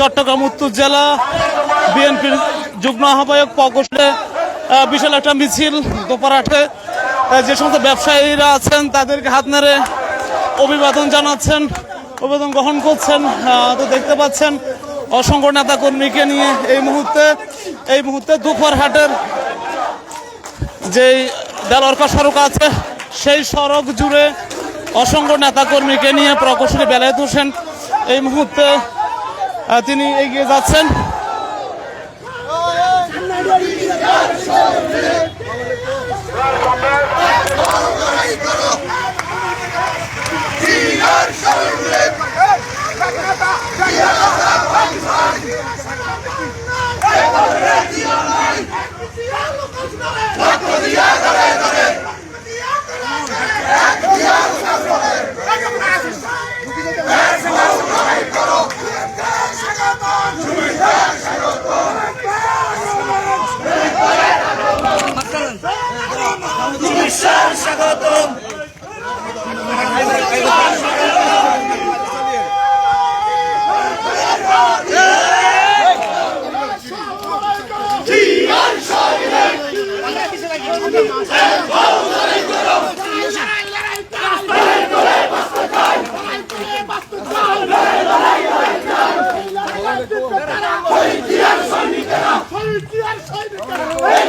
চট্টগ্রাম উত্তর জেলা বিএনপির যুগ্ম আহ্বায়ক প্রকোষ্ঠে বিশাল একটা মিছিল দোপারাটে যে সমস্ত ব্যবসায়ীরা আছেন তাদেরকে হাত নেড়ে অভিবাদন জানাচ্ছেন, অভিবাদন গ্রহণ করছেন তো দেখতে পাচ্ছেন অসংখ্য নেতা কর্মীকে নিয়ে এই মুহূর্তে এই মুহূর্তে দুপুর হাটের যেই দেলরকা সড়ক আছে, সেই সড়ক জুড়ে অসংখ্য নেতাকর্মীকে নিয়ে প্রকৌশলী বেলায়েত হোসেন এই মুহূর্তে তিনি এগিয়ে যাচ্ছেন। আমরা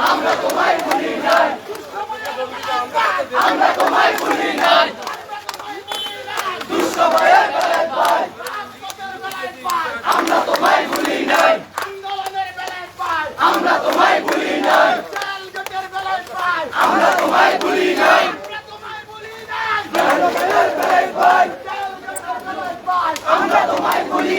আমরা তোমায় ভুলি নাই। আমরা তোমায় ভুলি নাই। দুষ্ট ভয়ের বেলায় পাই। আমরা তোমায় ভুলি নাই। আমরা তোমায় ভুলি নাই। আমরা তোমায় ভুলি নাই। আমরা তোমায় ভুলি